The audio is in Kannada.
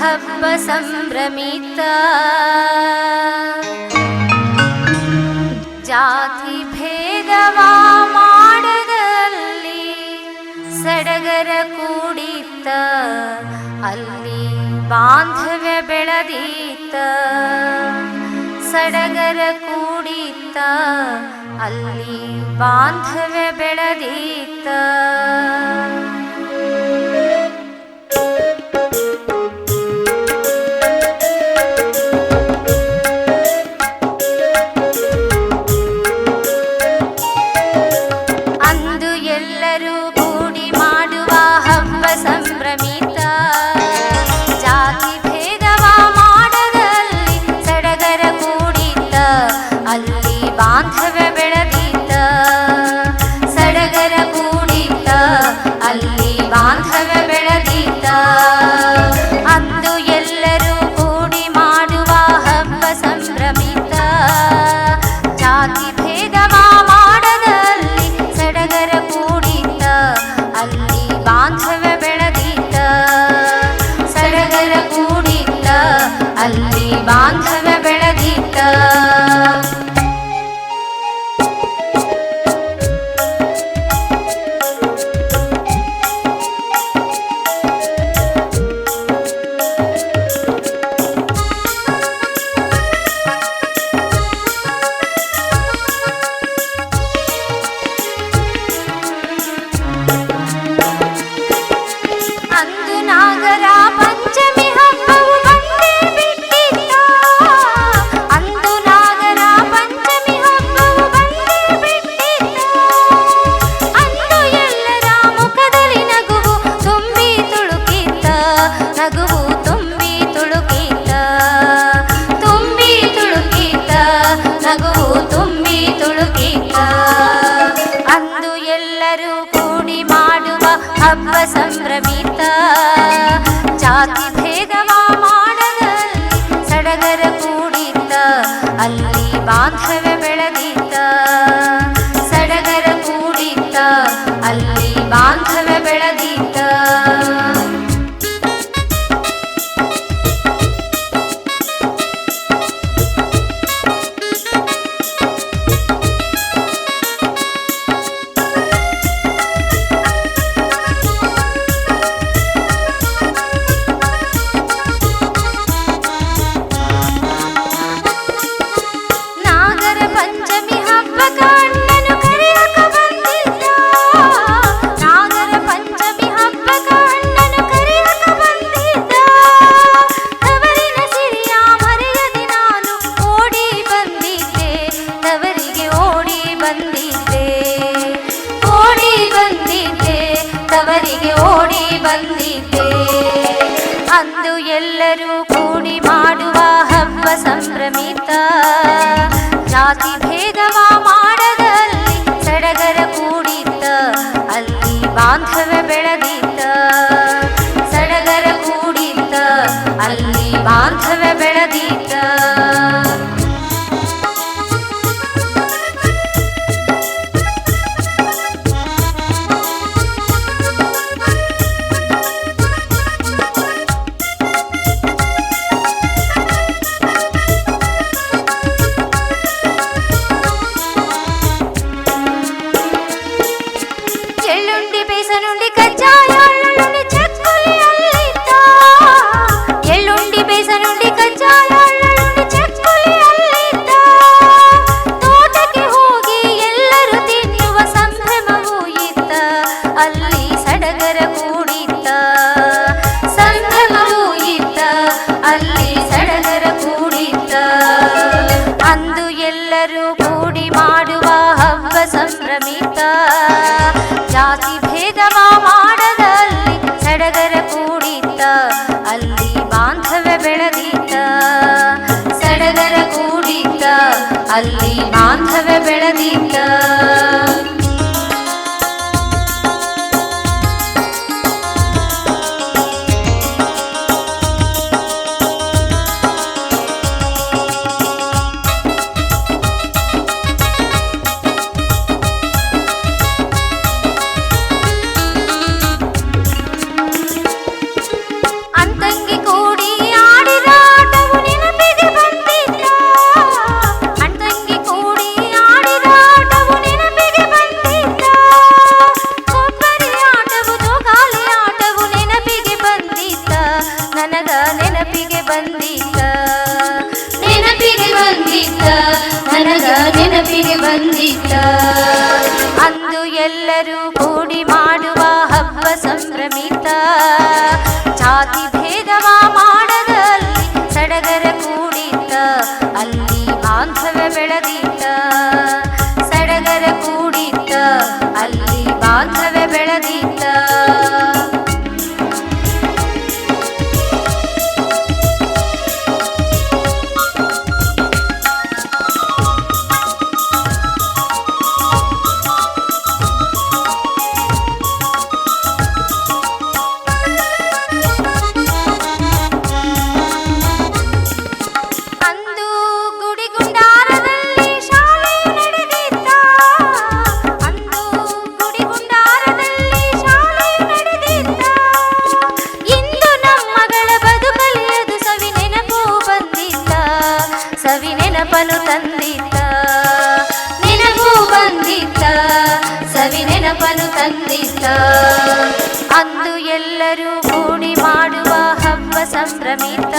ಹಬ್ಬ ಸಂಭ್ರಮಿತ. ಜಾತಿ ಭೇದವ ಮಾಡದಲ್ಲಿ ಸಡಗರ ಕೂಡಿತ್ತ, ಅಲ್ಲಿ ಬಾಂಧವ್ಯ ಬೆಳೆದೀತ. ಸಡಗರ ಕೂಡಿತ್ತ, ಅಲ್ಲಿ ಬಾಂಧವ್ಯ ಬೆಳೆದೀತ ಅಲ್ಲಿ ಬಾಂಧವ ಬೆಳೆದಿದ್ದ ಸಡಗರ ಕೂಡಿತ್ತ ಅಲ್ಲಿ ಬಾಂಧವ ಬೆಳೆದಿದ್ದ ಅಂದು ಎಲ್ಲರೂ ಕೂಡಿ ಮಾಡುವ ಹಬ್ಬ ಸಂಭ್ರಮಿತ ಜಾತಿ ಭೇದವ ಮಾಡದಲ್ಲಿ ಸಡಗರ ಕೂಡಿತ ಅಲ್ಲಿ ಬಾಂಧವ ಬೆಳೆದಿದ್ದ ಸಡಗರ ಕೂಡಿತ್ತ, ಅಲ್ಲಿ ಬಾಂಧವ್ಯ ಅಂದು ಎಲ್ಲರೂ ಕೂಡಿ ಮಾಡುವ ಹಬ್ಬ ಸಂಭ್ರಮಿತ. ಜಾತಿ ಭೇದವ ಮಾಡದಲ್ಲಿ ಸಡಗರ ಕೂಡಿತ ಅಲ್ಲಿ ಬಾಂಧವ್ಯ ಅಂದು ಎಲ್ಲರೂ ಕೂಡಿ ಮಾಡುವ ಹಬ್ಬ ಸಂಭ್ರಮಿತ. ಜಾತಿ ಭೇದವ నుండి కజ్జాయాల నుండి ಹೋಗಿ ಎಲ್ಲರೂ ತಿನ್ನುವ ಸಂಭ್ರಮವೂ ಇತ್ತ, ಅಲ್ಲಿ ಸಡಗರ ಕೂಡಿತ್ತ. ಸಂಭ್ರಮವೂ ಇತ್ತ, ಅಲ್ಲಿ ಸಡಗರ ಕೂಡಿತ್ತ. ಅಂದು ಎಲ್ಲರೂ ಕೂಡಿ ಮಾಡುವ ಹಬ್ಬ ಸಂಭ್ರಮಿತ ಜಾತ ಅಲ್ಲಿ ಬಾಂಧವ್ಯ ಬೆಳೆದಿದ್ದ ರಂಜಿತ. ಅಂದು ಎಲ್ಲರೂ ಮನಸ್ಸಿ ನೆನಪನು ತಂದಿದ್ದ. ನಿನಗೂ ಬಂದಿದ್ದ. ಸವಿ ನೆನಪನು ತಂದಿದ್ದ. ಅಂದು ಎಲ್ಲರೂ ಕೂಡಿ ಮಾಡುವ ಹಬ್ಬ ಸಂಭ್ರಮಿತ